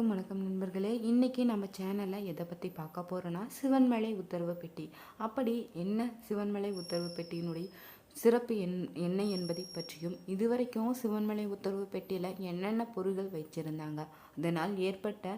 அனைவருக்கும் வணக்கம் நண்பர்களே. இன்றைக்கி நம்ம சேனலில் எதை பற்றி பார்க்க போகிறோன்னா சிவன்மலை உத்தரவு பெட்டி. அப்படி என்ன சிவன்மலை உத்தரவு பெட்டியினுடைய சிறப்பு என் என்ன என்பதை பற்றியும் இதுவரைக்கும் சிவன்மலை உத்தரவு பெட்டியில் என்னென்ன பொருள்கள் வச்சுருந்தாங்க அதனால் ஏற்பட்ட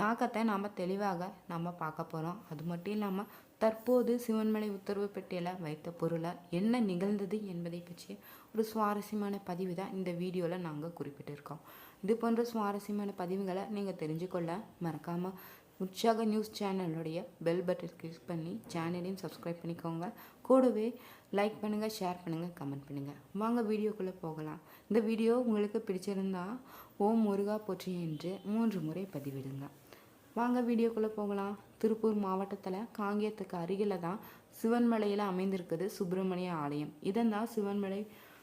தாக்கத்தை நாம் தெளிவாக நம்ம பார்க்க போகிறோம் அது மட்டும் இல்லாமல் தற்போது சிவன்மலை உத்தரவு பெட்டியில் வைத்த பொருளை என்ன நிகழ்ந்தது என்பதை பற்றி ஒரு சுவாரஸ்யமான பதிவு தான் இந்த வீடியோவில் நாங்கள் குறிப்பிட்டிருக்கோம். இது போன்ற சுவாரஸ்யமான பதிவுகளை நீங்கள் தெரிஞ்சுக்கொள்ள மறக்காமல் உற்சாக நியூஸ் சேனலுடைய பெல் பட்டன் கிளிக் பண்ணி சேனலையும் சப்ஸ்கிரைப் பண்ணிக்கோங்க. கூடவே லைக் பண்ணுங்கள் ஷேர் பண்ணுங்கள் கமெண்ட் பண்ணுங்கள் வாங்க வீடியோக்குள்ளே போகலாம். இந்த வீடியோ உங்களுக்கு பிடிச்சிருந்தா ஓம் முருகா போற்றி என்று மூன்று முறை பதிவிடுங்க. வாங்க வீடியோக்குள்ளே போகலாம். திருப்பூர் மாவட்டத்தில் காங்கேயத்துக்கு அருகில் தான் சிவன்மலையில் அமைந்திருக்குது சுப்பிரமணிய ஆலயம். இதன் தான் சிவன்மலை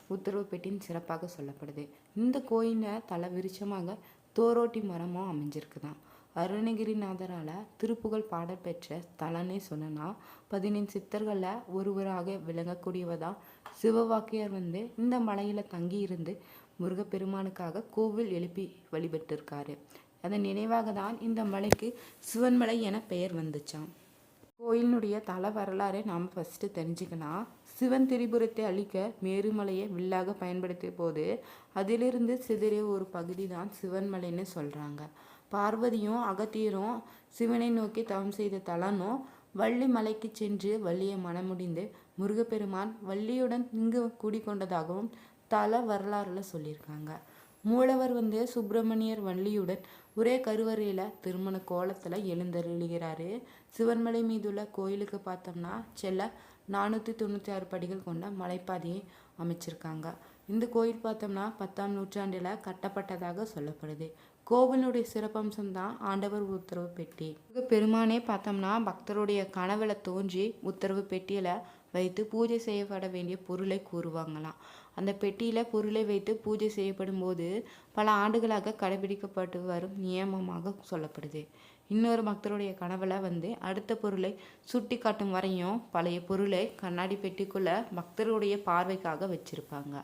உத்தரவு பெட்டின்னு சிறப்பாக சொல்லப்படுது. இந்த கோயிலை தலை விருட்சமாக தோரோட்டி மரமும் அமைஞ்சிருக்குதான். அருணகிரிநாதரால் திருப்புகழ் பாடப்பெற்ற தலனே சொன்னா பதினெண்டு சித்தர்களில் ஒருவராக விளங்கக்கூடியவதா சிவவாக்கியார் வந்து இந்த மலையில் தங்கி இருந்து முருகப்பெருமானுக்காக கோவில் எழுப்பி வழிபட்டிருக்காரு. அதன் நினைவாக தான் இந்த மலைக்கு சிவன்மலை என பெயர் வந்துச்சாம். கோயிலினுடைய தல வரலாறை நாம் ஃபஸ்ட்டு தெரிஞ்சுக்கலாம். சிவன் திரிபுரத்தை அழிக்க மேருமலையை வில்லாக பயன்படுத்திய போது அதிலிருந்து சிதறிய ஒரு பகுதி தான் சிவன்மலைன்னு சொல்கிறாங்க பார்வதியும் அகத்தியரும் சிவனை நோக்கி தவம் செய்த தலனும் வள்ளி மலைக்கு சென்று வள்ளியை மனமுடிந்து முருகப்பெருமான் வள்ளியுடன் இங்கு கூடிக்கொண்டதாகவும் தல வரலாறுல சொல்லியிருக்காங்க. மூலவர் வந்து சுப்பிரமணியர் வள்ளியுடன் ஒரே கருவறையில் திருமண கோலத்தில் எழுந்தருளுகிறாரு. சிவன்மலை மீதுள்ள கோயிலுக்கு பார்த்தோம்னா செல்ல நானூற்றி தொண்ணூற்றி ஆறு படிகள் கொண்ட மலைப்பாதையை அமைச்சிருக்காங்க. இந்த கோயில் பார்த்தோம்னா பத்தாம் நூற்றாண்டில் கட்டப்பட்டதாக சொல்லப்படுது. கோவிலுடைய சிறப்பம்சம் தான் ஆண்டவர் உத்தரவு பெட்டி. பெருமானே பார்த்தோம்னா பக்தருடைய கனவுல தோன்றி உத்தரவு பெட்டியில் வைத்து பூஜை செய்யப்பட வேண்டிய பொருளை கூறுவாங்களாம். அந்த பெட்டியில் பொருளை வைத்து பூஜை செய்யப்படும் போது பல ஆண்டுகளாக கடைபிடிக்கப்பட்டு வரும் நியமமாக சொல்லப்படுது. இன்னொரு பக்தருடைய கனவுல வந்து அடுத்த பொருளை சுட்டி காட்டும் வரையும் பழைய பொருளை கண்ணாடி பெட்டிக்குள்ள பக்தருடைய பார்வைக்காக வச்சிருப்பாங்க.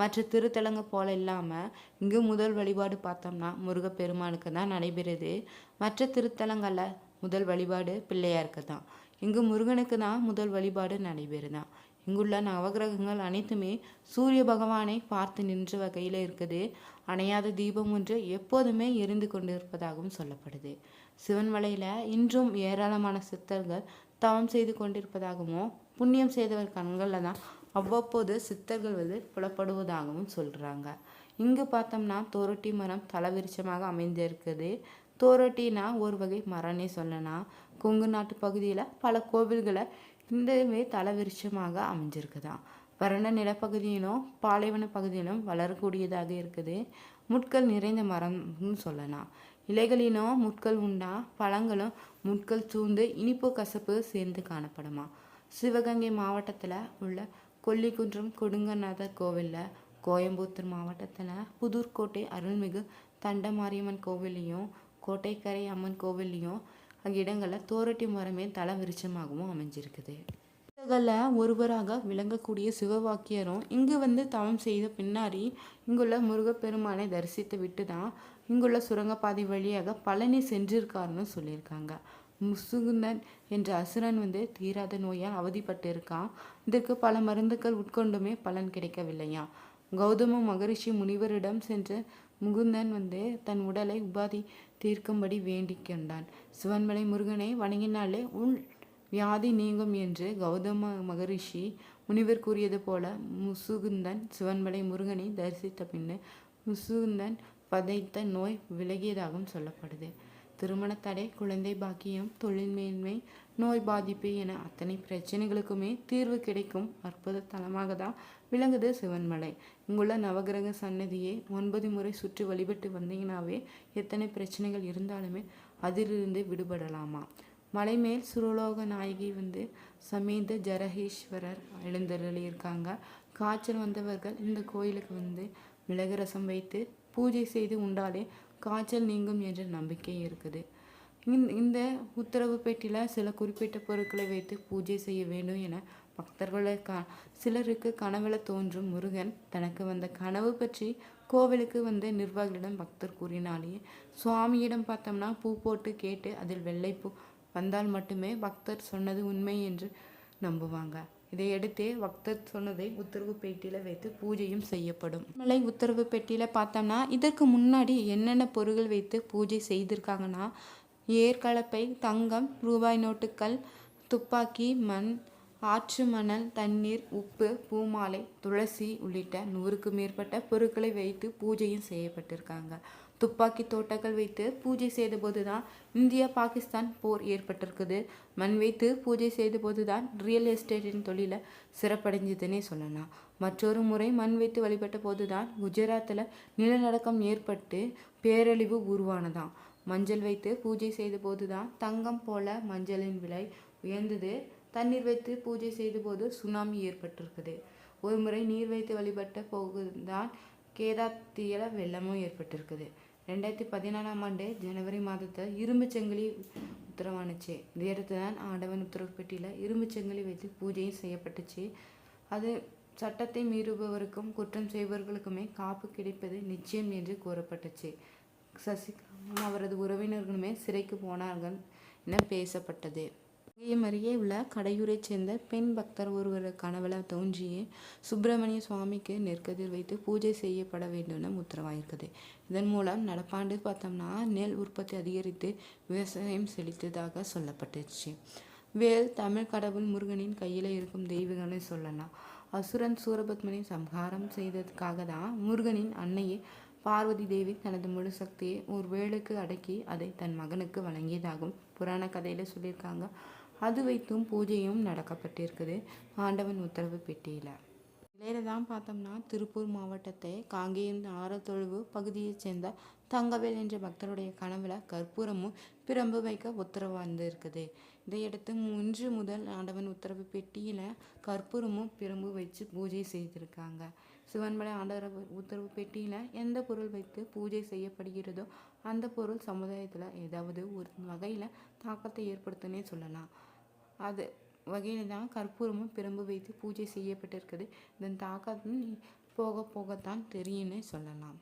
மற்ற திருத்தலங்க போல இல்லாமல் இங்கு முதல் வழிபாடு பார்த்தோம்னா முருகப்பெருமானுக்கு தான் நடைபெறுது. மற்ற திருத்தலங்களில் முதல் வழிபாடு பிள்ளையாருக்கு தான். இங்கு முருகனுக்கு தான் முதல் வழிபாடு நடைபெறுதான். இங்குள்ள நவகிரகங்கள் அனைத்துமே சூரிய பகவானை பார்த்து நின்ற வகையில் இருக்குது. அணையாத தீபம் ஒன்று எப்போதுமே எரிந்து கொண்டிருப்பதாகவும் சொல்லப்படுது. சொல்லப்படுது சிவன்மலையில் இன்றும் ஏராளமான சித்தர்கள் தவம் செய்து கொண்டிருப்பதாகவும் புண்ணியம் செய்தவர் கண்களில் தான் அவ்வப்போது சித்தர்கள் வந்து புலப்படுவதாகவும் சொல்கிறாங்க இங்கு பார்த்தோம்னா தோரட்டி மரம் தலவிருச்சமாக அமைந்திருக்குது. தோரட்டினா ஒரு வகை மரம்னே சொல்லலாம். கொங்கு நாட்டு பகுதியில் பல கோவில்களை இந்தவே தலவிருட்சமாக அமைஞ்சிருக்குதான் வறண்ட நிலப்பகுதியிலும் பாலைவன பகுதியிலும் வளரக்கூடியதாக இருக்குது. முட்கள் நிறைந்த மரம்னு சொல்லலாம். இலைகளிலும் முட்கள் உண்டா? பழங்களும் முட்கள் சூழ்ந்து இனிப்பு கசப்பு சேர்ந்து காணப்படுமா? சிவகங்கை மாவட்டத்தில் உள்ள கொல்லிக்குன்றம் கொடுங்கநாதர் கோவிலில் கோயம்புத்தூர் மாவட்டத்தில் புதூர்கோட்டை அருள்மிகு தண்டமாரியம்மன் கோவிலையும் கோட்டைக்கரை அம்மன் கோவில்லையும் அங்கே இடங்களில் தோரட்டி மரமே தல விருட்சமாகவும் அமைஞ்சிருக்குது. இவர்களில் ஒருவராக விளங்கக்கூடிய சிவவாக்கியரும் இங்கு வந்து தவம் செய்த பின்னாடி இங்குள்ள முருகப்பெருமானை தரிசித்து விட்டு தான் இங்குள்ள சுரங்கப்பாதை வழியாக பழனி சென்றிருக்காருன்னு சொல்லியிருக்காங்க. முசுகுந்தன் என்ற அசுரன் வந்து தீராத நோயால் அவதிப்பட்டு இருக்கான் இதற்கு பல மருந்துகள் உட்கொண்டுமே பலன் கிடைக்கவில்லையா கௌதம மகரிஷி முனிவரிடம் சென்று முகுந்தன் வந்து தன் உடலை உபாதி தீர்க்கும்படி வேண்டிக் கொண்டான் சிவன்மலை முருகனை வணங்கினாலே உள் வியாதி நீங்கும் என்று கௌதம மகரிஷி முனிவர் கூறியது போல முசுகுந்தன் சிவன்மலை முருகனை தரிசித்த பின்னர் முசுகுந்தன் பதைத்த நோய் விலகியதாகவும் சொல்லப்படுது. திருமண தடை குழந்தை பாக்கியம் தொழில் மேன்மை நோய் பாதிப்பு என அத்தனை பிரச்சனைகளுக்குமே தீர்வு கிடைக்கும் அற்புத தலமாக தான் விளங்குது சிவன்மலை. இங்குள்ள நவகிரக சன்னதியை ஒன்பது முறை சுற்றி வழிபட்டு வந்தீங்கனாவே எத்தனை பிரச்சனைகள் இருந்தாலுமே அதிலிருந்து விடுபடலாமா? மலை மேல் சுரலோக நாயகி வந்து சமேத ஜரஹீஸ்வரர் எழுந்தருளியிருக்காங்க. காய்ச்சல் வந்தவர்கள் இந்த கோயிலுக்கு வந்து மிளகு ரசம் வைத்து பூஜை செய்து உண்டாலே காய்ச்சல் நீங்கும் என்ற நம்பிக்கை இருக்குது. இந்த உத்தரவு பெட்டியில் சில குறிப்பிட்ட பொருட்களை வைத்து பூஜை செய்ய வேண்டும் என பக்தர்களை க சிலருக்கு கனவுல தோன்றும் முருகன் தனக்கு வந்த கனவு பற்றி கோவிலுக்கு வந்த நிர்வாகிகளிடம் பக்தர் கூறினாலேயே சுவாமியிடம் பார்த்தோம்னா பூ போட்டு கேட்டு அதில் வெள்ளைப்பூ வந்தால் மட்டுமே பக்தர் சொன்னது உண்மை என்று நம்புவாங்க. இதையடுத்தே பக்தர் சொன்னதை உத்தரவு பெட்டியில் வைத்து பூஜையும் செய்யப்படும். மலை உத்தரவு பெட்டியில் பார்த்தோம்னா இதற்கு முன்னாடி என்னென்ன பொருட்கள் வைத்து பூஜை செய்திருக்காங்கன்னா ஏற்கலப்பை தங்கம் ரூபாய் நோட்டுகள் துப்பாக்கி மண் ஆற்று மணல் தண்ணீர் உப்பு பூமாலை துளசி உள்ளிட்ட நூறுக்கு மேற்பட்ட பொருட்களை வைத்து பூஜையும் செய்யப்பட்டிருக்காங்க. துப்பாக்கி தோட்டங்கள் வைத்து பூஜை செய்தபோது தான் இந்தியா பாகிஸ்தான் போர் ஏற்பட்டிருக்குது. மண் வைத்து பூஜை செய்தபோது தான் ரியல் எஸ்டேட்டின் தொழிலை சிறப்படைஞ்சதுன்னே சொல்லலாம். மற்றொரு முறை மண் வைத்து வழிபட்ட போது தான் குஜராத்தில் நிலநடுக்கம் ஏற்பட்டு பேரழிவு உருவானதாம். மஞ்சள் வைத்து பூஜை செய்த போது தான் தங்கம் போல மஞ்சளின் விலை உயர்ந்தது. தண்ணீர் வைத்து பூஜை செய்தபோது சுனாமி ஏற்பட்டிருக்குது ஒரு முறை நீர் வைத்து வழிபட்ட போகுதான் கேதாத்தியில் வெள்ளமும் ஏற்பட்டிருக்குது ரெண்டாயிரத்தி பதினாலாம் ஆண்டு ஜனவரி மாதத்தில் இரும்பு சங்கிலி உத்தரவானுச்சு. இதையடுத்து தான் ஆண்டவன் உத்தரவு பெட்டியில் இரும்பு சங்கிலி வைத்து பூஜையும் செய்யப்பட்டுச்சு. அது சட்டத்தை மீறுபவருக்கும் குற்றம் செய்பவர்களுக்குமே காப்பு கிடைப்பது நிச்சயம் என்று கூறப்பட்டுச்சு. சசிகலாவும் அவரது உறவினர்களுமே சிறைக்கு போனார்கள் என பேசப்பட்டது. அங்கேயும் அருகே உள்ள கடையூரைச் சேர்ந்த பெண் பக்தர் ஒருவர் கனவுல தோன்றியே சுப்பிரமணிய சுவாமிக்கு நெற்கதிர் வைத்து பூஜை செய்யப்பட வேண்டும்னு உத்தரவாயிருக்குது இதன் மூலம் நடப்பாண்டு பார்த்தோம்னா நெல் உற்பத்தி அதிகரித்து விவசாயம் செழித்ததாக சொல்லப்பட்டுச்சு. வேல் தமிழ் கடவுள் முருகனின் கையில் இருக்கும் தெய்வங்கள்னு சொல்லலாம். அசுரன் சூரபத்மனை சம்ஹாரம் செய்ததுக்காக தான் முருகனின் அன்னையே பார்வதி தேவி தனது முழு சக்தியை ஒரு வேலுக்கு அடக்கி அதை தன் மகனுக்கு வழங்கியதாகவும் புராண கதையில் சொல்லியிருக்காங்க. அது வைத்தும் பூஜையும் நடக்கப்பட்டிருக்குது. ஆண்டவன் உத்தரவு பெட்டியில். வேறு தான் பார்த்தோம்னா திருப்பூர் மாவட்டத்தை காங்கேயம் ஆரத்தொழுவு பகுதியைச் சேர்ந்த தங்கவேல் என்ற பக்தருடைய கனவில் கற்பூரமும் பிரம்பு வைக்க உத்தரவு வந்திருக்குது. இதையடுத்து இன்று முதல் ஆண்டவன் உத்தரவு பெட்டியில் கற்பூரமும் பிரம்பு வச்சு பூஜை செய்திருக்காங்க. சிவன்மலை ஆண்டவர் உத்தரவு பெட்டியில் எந்த பொருள் வைத்து பூஜை செய்யப்படுகிறதோ அந்த பொருள் சமுதாயத்தில் ஏதாவது ஒரு வகையில் தாக்கத்தை ஏற்படுத்துன்னே சொல்லலாம். அது வகையில் தான் கற்பூரமும் பிரம்பு வைத்து பூஜை செய்யப்பட்டிருக்குது. இதன் தாக்கம் போக போகத்தான் தெரியும்னு சொல்லலாம்.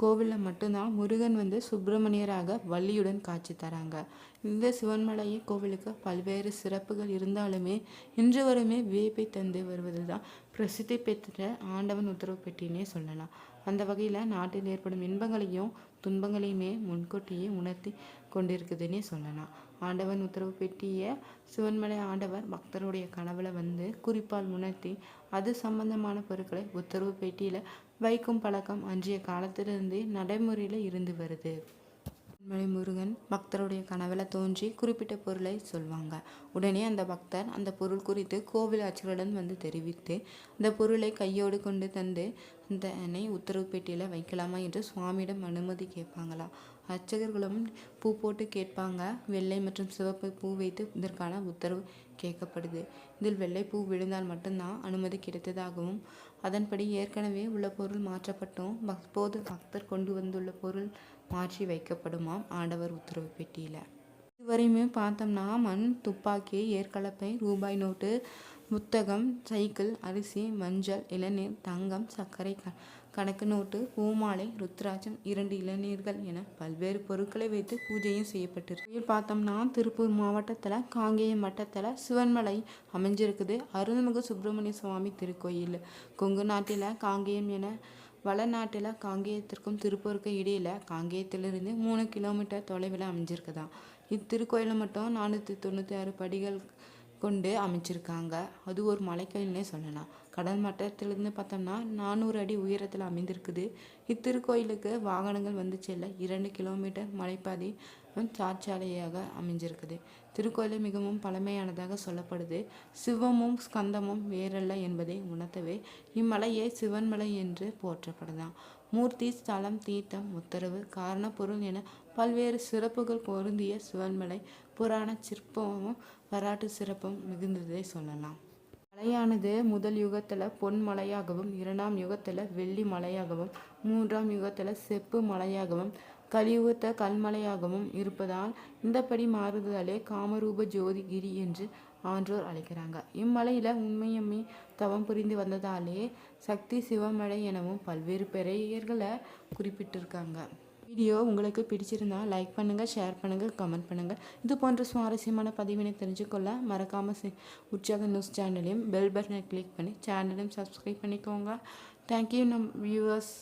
கோவிலில் மட்டும்தான் முருகன் வந்து சுப்பிரமணியராக வள்ளியுடன் காட்சி தராங்க. இந்த சிவன்மலையை கோவிலுக்கு பல்வேறு சிறப்புகள் இருந்தாலுமே இன்று வரையுமே வியப்பை தந்து வருவது தான் பிரசித்தி பெற்ற ஆண்டவன் உத்தரவு பெற்றினே சொல்லலாம். அந்த வகையில் நாட்டில் ஏற்படும் இன்பங்களையும் துன்பங்களையுமே முன்கூட்டியே உணர்த்தி கொண்டிருக்குதுன்னே சொல்லலாம். ஆண்டவன் உத்தரவு பெட்டிய சிவன்மலை ஆண்டவர் பக்தருடைய கனவுல வந்து குறிப்பால் உணர்த்தி அது சம்பந்தமான பொருட்களை உத்தரவு பெட்டியில் வைக்கும் பழக்கம் அன்றைய காலத்திலிருந்து நடைமுறையில் இருந்து வருது. மலை முருகன் பக்தருடைய கனவுல தோன்றி குறிப்பிட்ட பொருளை சொல்வாங்க. உடனே அந்த பக்தர் அந்த பொருள் குறித்து கோவில் ஆட்சிகளுடன் வந்து தெரிவித்து அந்த பொருளை கையோடு கொண்டு தந்து அந்த எண்ணெய் உத்தரவு பெட்டியில் வைக்கலாமா? என்று சுவாமியிடம் அனுமதி கேட்பாங்களா? அர்ச்சகர்களும் பூ போட்டு கேட்பாங்க. வெள்ளை மற்றும் சிவப்பு பூ வைத்து இதற்கான உத்தரவு கேட்கப்படுது. இதில் வெள்ளை பூ விழுந்தால் மட்டும்தான் அனுமதி கிடைத்ததாகவும் அதன்படி ஏற்கனவே உள்ள பொருள் மாற்றப்பட்டும். அப்போது பக்தர் கொண்டு வந்துள்ள பொருள் மாற்றி வைக்கப்படுமாம் ஆண்டவர் உத்தரவு பெட்டியில். இதுவரையுமே பார்த்தோம்னா மண் துப்பாக்கி ஏற்கலப்பை ரூபாய் நோட்டு புத்தகம் சைக்கிள் அரிசி மஞ்சள் இளநீர் தங்கம் சர்க்கரை க கணக்கு நோட்டு பூமாலை ருத்ராட்சம் இரண்டு இளநீர்கள் என பல்வேறு பொருட்களை வைத்து பூஜையும் செய்யப்பட்டிருக்கு. பார்த்தோம்னா திருப்பூர் மாவட்டத்தில் காங்கேயம் மட்டத்தில் சிவன்மலை அமைஞ்சிருக்குது. அருள்மிகு சுப்பிரமணிய சுவாமி திருக்கோயில். கொங்கு நாட்டில் காங்கேயம் என வளநாட்டில் காங்கேயத்திற்கும் திருப்பூருக்கும் இடையில் காங்கேயத்திலிருந்து மூணு கிலோமீட்டர் தொலைவில் அமைஞ்சிருக்குதான் இத்திருக்கோயிலில் மட்டும் நானூற்றி தொண்ணூற்றி ஆறு படிகள் கொண்டு அமைச்சிருக்காங்க. அது ஒரு மலைக்கோயில்னே சொல்லலாம். கடல் மட்டத்திலிருந்து பார்த்தோம்னா நானூறு அடி உயரத்தில் அமைந்திருக்குது. இத்திருக்கோயிலுக்கு வாகனங்கள் வந்து செல்ல இரண்டு கிலோமீட்டர் மலைப்பாதை சாட்சாலையாக அமைஞ்சிருக்குது. திருக்கோயில் மிகவும் பழமையானதாக சொல்லப்படுது. சிவமும் ஸ்கந்தமும் வேறல்ல என்பதை உணர்த்தவே இம்மலையே சிவன்மலை என்று போற்றப்படுதான் மூர்த்தி ஸ்தலம் தீர்த்தம் உத்தரவு காரணப்பொருள் என பல்வேறு சிறப்புகள் பொருந்திய சிவன்மலை புராண சிற்பமும் வரலாற்று சிறப்பும் மிகுந்ததை சொல்லலாம். மலையானது முதல் யுகத்தில் பொன் மலையாகவும் இரண்டாம் யுகத்தில் வெள்ளி மலையாகவும் மூன்றாம் யுகத்தில் செப்பு மலையாகவும் கலியுகத்த கல்மலையாகவும் இருப்பதால் இந்தப்படி மாறுதலே காமரூப ஜோதிகிரி என்று ஆன்றோர் அழைக்கிறாங்க. இம்மலையில் உண்மையம்மை தவம் புரிந்து வந்ததாலே சக்தி சிவமலை எனவும் பல்வேறு பெயர்களை குறிப்பிட்டிருக்காங்க. வீடியோ உங்களுக்கு பிடிச்சிருந்தால் லைக் பண்ணுங்கள் ஷேர் பண்ணுங்கள் கமெண்ட் பண்ணுங்கள் இது போன்ற சுவாரஸ்யமான பதிவினை தெரிஞ்சுக்கொள்ள மறக்காமல் உற்சாக நியூஸ் சேனலையும் பெல் பட்டனை கிளிக் பண்ணி சேனலையும் சப்ஸ்கிரைப் பண்ணிக்கோங்க. தேங்க்யூ நம் வியூவர்ஸ்